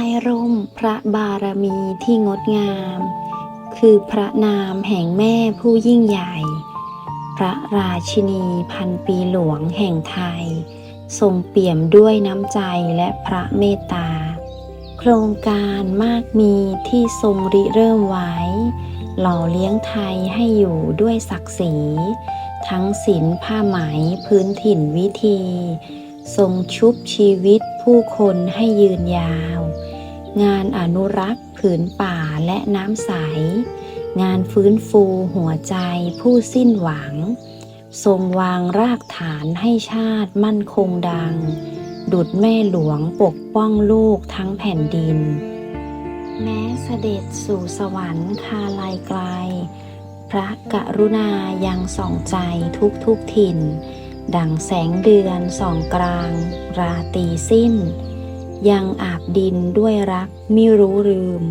ต้ร่มพระบารมีที่งดงาม คือพระนามแห่งแม่ผู้ยิ่งใหญ่ พระราชินีพันปีหลวงแห่งไทย ทรงเปี่ยมด้วยน้ำใจและพระเมตตา โครงการมากมีที่ทรงริเริ่มไว้ หล่อเลี้ยงไทยให้อยู่ด้วยศักดิ์ศรี ทั้งศิลผ้าไหมพื้นถิ่นวิธีทรงชุบชีวิตผู้คนให้ยืนยาว งานอนุรักษ์ผืนป่าและน้ำใส งานฟื้นฟูหัวใจผู้สิ้นหวัง ทรงวางรากฐานให้ชาติมั่นคงดัง ดุดแม่หลวงปกป้องลูกทั้งแผ่นดิน แม้เสด็จสู่สวรรค์คาลายไกล พระกรุณายังส่องใจทุกทุกถิ่น ดังแสงเดือนส่องกลาง ราตีสิ้น ยังอาบดินด้วยรักไม่รู้ลืม